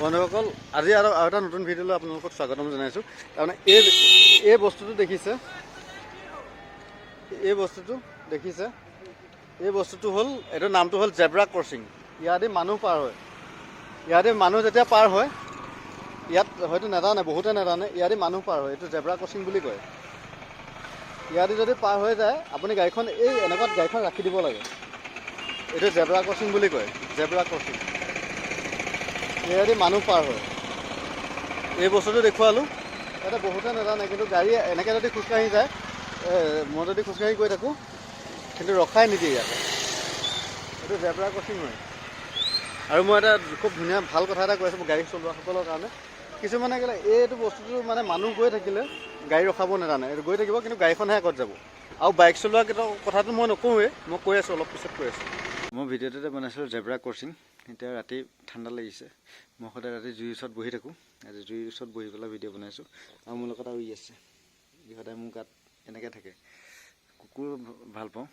বন্ধুসকল আজি আৰু আৰু এটা নতুন ভিডিঅ'লৈ আপোনালোকক স্বাগতম জনাইছোঁ। তাৰমানে এই এই বস্তুটো দেখিছে, এই বস্তুটো দেখিছে, এই বস্তুটো হ'ল এইটোৰ নামটো হ'ল জেব্ৰা ক্ৰচিং ইয়াতে মানুহ পাৰ হয়। ইয়াতে মানুহ যেতিয়া পাৰ হয়, ইয়াত হয়তো নাজানে, বহুতে নাজানে ইয়াতে মানুহ পাৰ হয়। এইটো জেব্ৰা ক্ৰচিং বুলি কয়। ইয়াতে যদি পাৰ হৈ যায়, আপুনি গাড়ীখন, এই এনেকুৱাত গাড়ীখন ৰাখি দিব লাগে। এইটো জেব্ৰা ক্ৰচিং বুলি কয়, জেব্ৰা ক্ৰচিং ইয়াতে মানুহ পাৰ হয়। এই বস্তুটো দেখুৱালোঁ। ইয়াতে বহুতে নাজানে কিন্তু গাড়ী এনেকৈ যদি খোজকাঢ়ি যায় মই যদি খোজকাঢ়ি গৈ থাকোঁ কিন্তু ৰখাই নিদিয়ে ইয়াতে। এইটো জেব্ৰা ক্ৰচিং হয়। আৰু মই এটা খুব ধুনীয়া ভালো কথা এটা কৈ আছোঁ গাড়ী চলোৱাসকলৰ কাৰণে। কিছুমানে কেলে এইটো বস্তুটো মানে মানুহ গৈ থাকিলে গাড়ী ৰখাব নাজানে। এইটো গৈ থাকিব কিন্তু গাড়ীখনহে আগত যাব। আৰু বাইক চলোৱা কথাটো মই নকওঁৱেই মই কৈ আছোঁ অলপ পিছত কৈ আছোঁ। মই ভিডিঅ'টোতে বনাইছিলোঁ জেব্ৰা ক্ৰচিং এতিয়া ৰাতি ঠাণ্ডা লাগিছে। মই সদায় ৰাতি জুইৰ ওচৰত বহি থাকোঁ। আজি জুইৰ ওচৰত বহি পেলাই ভিডিঅ' বনাইছোঁ। আৰু মোৰ লগত আৰু ই আছে। ই সদায় মোৰ গাত এনেকৈ থাকে। কুকুৰ ভাল পাওঁ।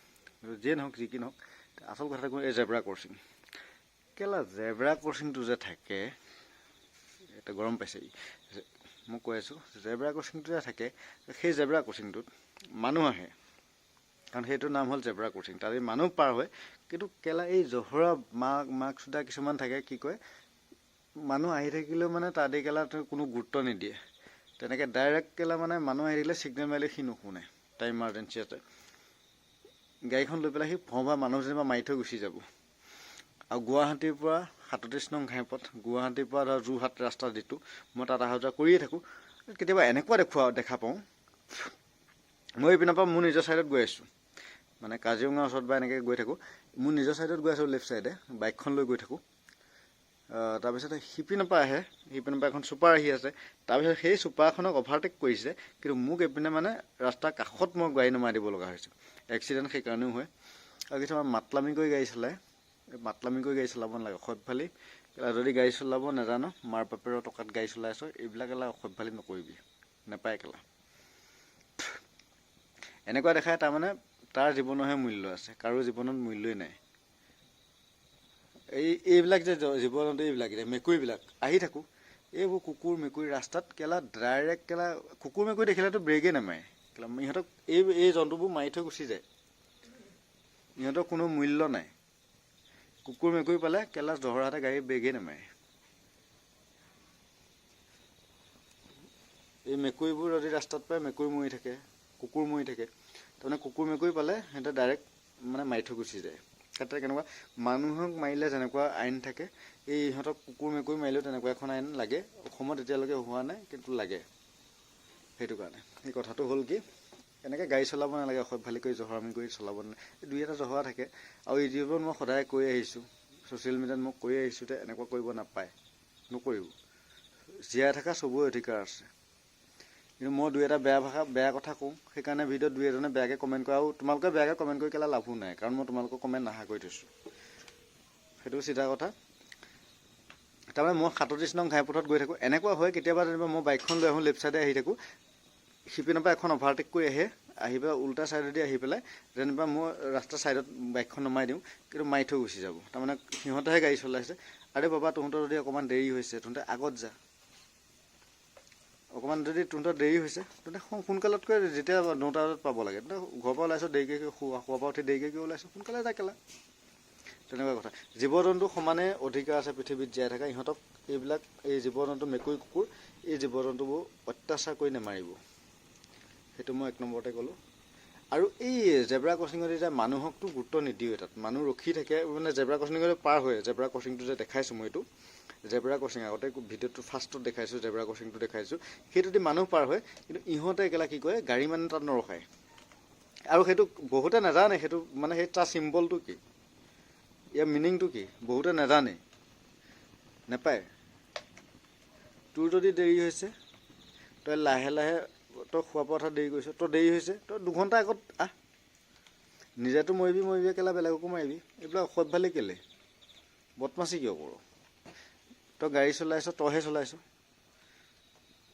যিয়ে নহওক যি কি নহওক আচল কথাটো কওঁ এই জেব্ৰা ক্ৰচিং। কেলা জেব্ৰা ক্ৰচিংটো যে থাকে এটা গৰম পাইছে ই। মই কৈ আছোঁ জেব্ৰা ক্ৰচিংটো যে থাকে সেই জেব্ৰা ক্ৰচিংটোত মানুহ আহে। কাৰণ সেইটোৰ নাম হ'ল জেব্ৰা ক্ৰচিং তাতে মানুহ পাৰ হয় কিন্তু কেলা এই জহৰা মাক মাক চোদা কিছুমান থাকে কি কয় মানুহ আহি থাকিলেও মানে তাতে কেলা কোনো গুৰুত্ব নিদিয়ে। তেনেকৈ ডাইৰেক্ট কেলা মানে মানুহ আহি থাকিলে ছিগনেল মাৰিলে সি নুশুনে তাৰ ইমাৰ্জেঞ্চি আছে। গাড়ীখন লৈ পেলাই সি ভবা যেনিবা মাৰি থৈ গুচি যাব। আৰু গুৱাহাটীৰ পৰা সাতত্ৰিছ নং ঘাইপথ গুৱাহাটীৰ পৰা ধৰ যোৰহাট ৰাস্তা যিটো মই তাত অহা যোৱা কৰিয়ে থাকোঁ। কেতিয়াবা এনেকুৱা দেখুৱা দেখা পাওঁ। মই এইপিনৰ পৰা মোৰ নিজৰ ছাইডত গৈ আছোঁ। মানে কাজিৰঙাৰ ওচৰত বা এনেকৈ গৈ থাকোঁ। মোৰ নিজৰ ছাইডত গৈ আছোঁ লেফ্ট ছাইডে বাইকখন লৈ গৈ থাকোঁ। তাৰপিছতে সিপিনৰ পৰা আহে সিপিনৰ পৰা এখন চুপাৰ আহি আছে। তাৰপিছত সেই চুপাৰখনক অভাৰটেক কৰিছে কিন্তু মোক এইপিনে মানে ৰাস্তাৰ কাষত মই গাড়ী নমাই দিব লগা হৈছে। এক্সিডেণ্ট সেইকাৰণেও হয়। আৰু কিছুমান মাতলামি কৰি গাড়ী চলায়। কৰি গাড়ী চলাব নালাগে অসভ্যালি যদি গাড়ী চলাব নাজানো মাৰ বাপেৰৰ টকাত গাড়ী চলাই আছ এইবিলাক কেলা অসভ্যালি নকৰিবি। নেপায় কেলা এনেকুৱা দেখায় তাৰমানে তাৰ জীৱনৰহে মূল্য আছে কাৰো জীৱনত মূল্যই নাই। এই এইবিলাক যে জীৱ জন্তু এইবিলাক এতিয়া মেকুৰীবিলাক আহি থাকোঁ এইবোৰ কুকুৰ মেকুৰী ৰাস্তাত কেলা ডাইৰেক্ট কেলা কুকুৰ মেকুৰী দেখিলেতো ব্ৰেকেই নামাৰে। কেলা ইহঁতক এই এই জন্তুবোৰ মাৰি থৈ গুচি যায়। ইহঁতৰ কোনো মূল্য নাই। কুকুৰ মেকুৰী পালে কেলা জহৰাতে গাড়ী ব্ৰেকেই নামাৰে। এই মেকুৰীবোৰ যদি ৰাস্তাত পায় মেকুৰী মৰি থাকে কুকুৰ মৰি থাকে। তাৰমানে কুকুৰ মেকুৰী পালে সিহঁতে ডাইৰেক্ট মানে মাৰি থৈ গুচি যায়। তাতে কেনেকুৱা মানুহক মাৰিলে যেনেকুৱা আইন থাকে। এই ইহঁতক কুকুৰ মেকুৰী মাৰিলেও তেনেকুৱা এখন আইন লাগে। অসমত এতিয়ালৈকে হোৱা নাই কিন্তু লাগে। সেইটো কাৰণে। এই কথাটো হ'ল কি এনেকৈ গাড়ী চলাব নালাগে অসভ্যালি কৰি জহৰামি কৰি চলাব নালাগে। দুই এটা জহৰা থাকে। আৰু জীৱন মই সদায় কৈ আহিছোঁ। ছ'চিয়েল মিডিয়াত মই কৈ আহিছোঁ যে এনেকুৱা কৰিব নাপায়। নকৰিব। জীয়াই থকা চবৰে অধিকাৰ আছে। কিন্তু মই দুই এটা বেয়া ভাষা বেয়া কথা কওঁ। সেইকাৰণে ভিডিঅ'ত দুই এজনে বেয়াকৈ কমেণ্ট কৰে আৰু তোমালোকে বেয়াকৈ কমেণ্ট কৰি কেলা লাভো নাই কাৰণ মই তোমালোকৰ কমেণ্ট নাহা কৰি থৈছোঁ। সেইটো চিধা কথা। তাৰমানে মই সাতত্ৰিছ নং ঘাইপথত গৈ থাকোঁ। এনেকুৱা হয় কেতিয়াবা যেনিবা মই বাইকখন লৈ আহোঁ লেফ্ট ছাইডে আহি থাকোঁ। সিপিনৰ পৰা এখন অভাৰটেক কৰি আহে আহি পেলাই উল্টা ছাইডেদি আহি পেলাই যেনিবা মই ৰাস্তাৰ ছাইডত বাইকখন নমাই দিওঁ কিন্তু মাৰি থৈ গুচি যাব। তাৰমানে সিহঁতেহে গাড়ী চলাইছে। আৰে বাবা তহঁতৰ যদি অকণমান দেৰি হৈছে তহঁতে আগত যা। অকণমান যদি তহঁতৰ দেৰি হৈছে তহঁতে সো- সোনকালতকৈ যেতিয়া নটা বজাত পাব লাগে তহঁতে ঘৰৰ পৰা ওলাইছ দেৰিকৈ শোৱা শোৱাৰ পৰা উঠি দেৰিকৈ ওলাইছ সোনকালে যা কেলা। তেনেকুৱা কথা। জীৱ জন্তু সমানে অধিকাৰ আছে পৃথিৱীত জীয়াই থকা। ইহঁতক এইবিলাক এই জীৱ জন্তু মেকুৰী কুকুৰ এই জীৱ জন্তুবোৰ অত্যাচাৰ কৰি নেমাৰিব। সেইটো মই এক নম্বৰতে ক'লোঁ। আৰু এই জেব্ৰা ক্ৰচিঙত এতিয়া মানুহকতো গুৰুত্ব নিদিওঁৱে তাত মানুহ ৰখি থাকে মানে জেব্ৰা ক্ৰচিঙত পাৰ হয় জেব্ৰা ক্ৰচিংটো যে দেখাইছোঁ মই এইটো জেব্ৰা ক্ৰচিং আগতে ভিডিঅ'টো ফাৰ্ষ্টত দেখাইছোঁ জেব্ৰা ক্ৰচিংটো দেখাইছোঁ। সেইটোদি মানুহ পাৰ হয় কিন্তু ইহঁতে একেলা কি কৰে গাড়ী মানে তাত নৰখায়। আৰু সেইটো বহুতে নাজানে সেইটো মানে সেই তাৰ চিম্বলটো কি? ইয়াৰ মিনিংটো কি? বহুতে নাজানে। নেপায়। তোৰ যদি দেৰি হৈছে তই লাহে লাহে তই খোৱা কথা দেৰি কৰিছ তই দেৰি হৈছে তই দুঘণ্টা আগত আহ নিজেতো মৰিবি মৰিবি কেলা বেলেগকো মাৰিবি। এইবিলাক অসভ্যালি কেলে? বদমাচি কিয় কৰ? তই গাড়ী চলাইছ তইহে চলাইছ।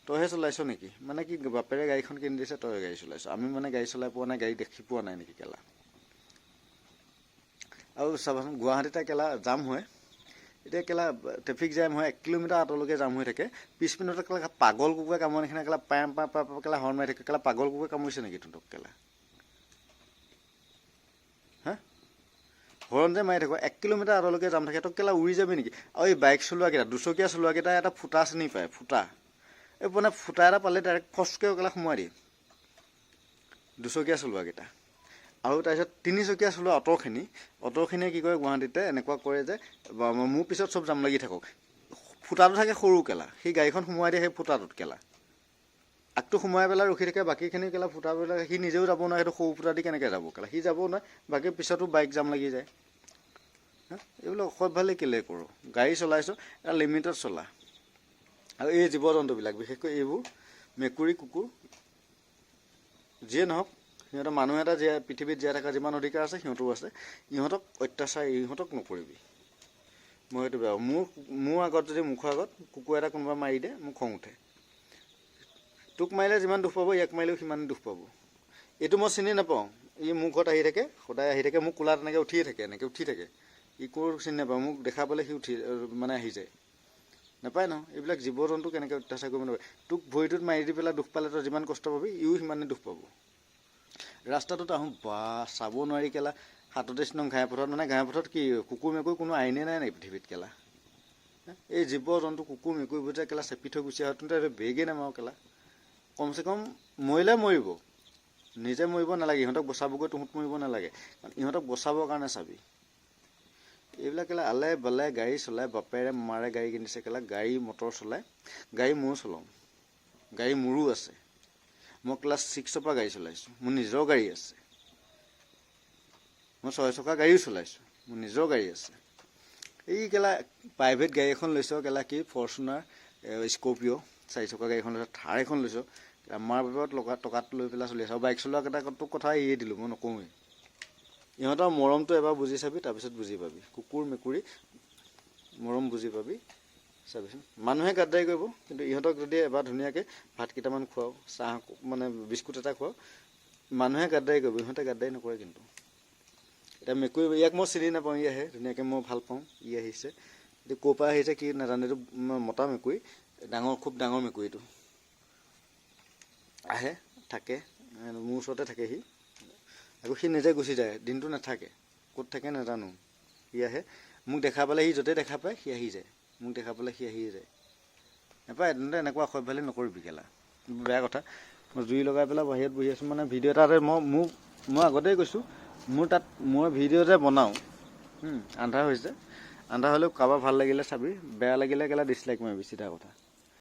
তইহে চলাইছ নেকি? মানে কি বাপেৰে গাড়ীখন কিনি দিছে তই গাড়ী চলাইছ। আমি মানে গাড়ী চলাই পোৱা নাই গাড়ী দেখি পোৱা নাই নেকি কেলা? আৰু চাবাচোন গুৱাহাটীতে কেলা জাম হয়। এতিয়া কেলা ট্ৰেফিক জাম হয় এক কিলোমিটাৰ আঁতৰলৈকে জাম হৈ থাকে। পিছ পিনতে কেলা পাগল কুকুৰে কামোৰা নিচিনা কেলা পাম পাম পাম পাম কেলা হৰ্ণ মাৰি থাকে। কেলা পাগল কুকুৰে কামুৰিছে নেকি তহঁতক কেলা? হৰণ যে মাৰি থাকো। এক কিলোমিটাৰ আঁতৰলৈকে যাম থাকে। তই কেলা উৰি যাবি নেকি? আৰু এই বাইক চলোৱাকেইটা দুচকীয়া চলোৱাকেইটা এটা ফুটা চিনি পায় ফুটা। এই মানে ফুটা এটা পালে ডাইৰেক্ট ফচকৈ কেলা সোমোৱাই দিয়ে। দুচকীয়া চলোৱাকেইটা আৰু তাৰপিছত তিনিচকীয়া চলোৱা অ'টোখিনি। অ'টোখিনিয়ে কি কৰে গুৱাহাটীতে এনেকুৱা কৰে যে মোৰ পিছত চব জাম লাগি থাকক। ফুটাটো থাকে সৰু কেলা। সেই গাড়ীখন সোমোৱাই দিয়ে সেই ফুটাটোত কেলা। আগটো সোমোৱাই পেলাই ৰখি থাকে বাকীখিনি কেলা ফুটাবিলাক সি নিজেও যাব নোৱাৰে সেইটো সৰু ফুটা দি কেনেকৈ যাব কেলা? সি যাবও নোৱাৰে বাকী পিছতো বাইক জাম লাগি যায়? এইবিলাক অসভ্যালি কেলে কৰোঁ? গাড়ী চলাইছোঁ এটা লিমিটত চলা। আৰু এই জীৱ জন্তুবিলাক বিশেষকৈ এইবোৰ মেকুৰী কুকুৰ যিয়ে নহওক সিহঁতৰ মানুহ এটা জীয়াই পৃথিৱীত জীয়াই থকা যিমান অধিকাৰ আছে সিহঁতৰো আছে। ইহঁতক অত্যাচাৰ ইহঁতক নকৰিবি। মই সেইটো বেয়া। মোৰ মোৰ আগত যদি মুখৰ আগত কুকুৰ এটা কোনোবা মাৰি দিয়ে মোৰ খং উঠে। তোক মাৰিলে যিমান দুখ পাব ইয়াক মাৰিলেও সিমান দুখ পাব। এইটো মই চিনি নাপাওঁ। ই মোৰ ঘৰত আহি থাকে সদায় আহি থাকে মোক কোলাত এনেকৈ উঠিয়ে থাকে এনেকৈ উঠি থাকে। ই ক'ৰ চিনি নাপাওঁ মোক দেখা পালে সি উঠি মানে আহি যায়। নাপায় ন? এইবিলাক জীৱ জন্তু কেনেকৈ অত্যাচাৰ কৰিব নাপায়। তোক ভৰিটোত মাৰি দি পেলাই দুখ পালে তই যিমান কষ্ট পাবি ইও সিমানে দুখ পাব। ৰাস্তাটোত আহোঁ বা চাব নোৱাৰি কেলা। সাতত্ৰিছ নং ঘাই পথত মানে ঘাই পথত কি কুকুৰ মেকুৰী কোনো আইনে নাই নেকি পৃথিৱীত কেলা? এই জীৱ জন্তু কুকুৰ মেকুৰীবোৰ যে কেলা চেপি থৈ গুচি আহে এইটো বেগেই নামাৰো কেলা। কমচে কম মৰিলে মৰিব। নিজে মৰিব নালাগে, ইহঁতক বচাবগৈ তহঁত মৰিব নালাগে। কাৰণ ইহঁতক বচাবৰ কাৰণে চাবি। এইবিলাক কেলা আলে বালে গাড়ী চলাই বাপেৰে মাৰে গাড়ী কিনিছে কেলা, গাড়ী, মটৰ চলাই গাড়ী ময়ো চলাওঁ। গাড়ী মোৰো আছে। মই ক্লাছ ছিক্সৰ পৰা গাড়ী চলাইছোঁ, মোৰ নিজৰ গাড়ী আছে। মই ছয় চকা গাড়ীও চলাইছোঁ, মোৰ নিজৰ গাড়ী আছে। এই কেলা প্ৰাইভেট গাড়ী এখন লৈছোঁ কেলা কি ফৰ্চুনাৰ স্কৰ্পিঅ' চাৰি চকা গাড়ীখন লৈছোঁ থাৰ এখন লৈছোঁ আমাৰ বাবত লগা টকাত লৈ পেলাই চলি আছোঁ। আৰু বাইক চলোৱা কেইটাকতো কথা এৰিয়ে দিলোঁ মই নকওঁৱেই। ইহঁতৰ মৰমটো এবাৰ বুজি চাবি তাৰপিছত বুজি পাবি। কুকুৰ মেকুৰী মৰম বুজি পাবি চাবিচোন। মানুহে গাদ্দাৰি কৰিব কিন্তু ইহঁতক যদি এবাৰ ধুনীয়াকৈ ভাত কেইটামান খুৱাওঁ চাহ মানে বিস্কুট এটা খুৱাওঁ মানুহে গাদ্দাৰি কৰিব ইহঁতে গাদ্দাৰি নকৰে কিন্তু। এতিয়া মেকুৰী ইয়াক মই চিনি নাপাওঁ ই আহে ধুনীয়াকৈ মই ভাল পাওঁ ই আহিছে। এতিয়া ক'ৰ পৰা আহিছে কি নাজানো এইটো মতা মেকুৰী। ডাঙৰ খুব ডাঙৰ মেকুৰীটো আহে থাকে মোৰ ওচৰতে থাকে সি। আকৌ সি নিজে গুচি যায় দিনটো নাথাকে ক'ত থাকে নাজানো। সি আহে মোক দেখা পালে সি য'তে দেখা পায় সি আহি যায়। মোক দেখা পালে সি আহি যায়। নাপায় তেন্তে এনেকুৱা অসভ্যালি নকৰিবি কেলা বেয়া কথা। মই জুই লগাই পেলাই বাহিৰত বহি আছোঁ মানে ভিডিঅ' এটাতে মই মোক মই আগতেই কৈছোঁ মোৰ তাত মই ভিডিঅ' যে বনাওঁ আন্ধাৰ হৈছে। আন্ধাৰ হ'লেও কাৰোবাৰ ভাল লাগিলে চাবি বেয়া লাগিলে কেলা ডিছলাইক মাৰিবি চিধা কথা।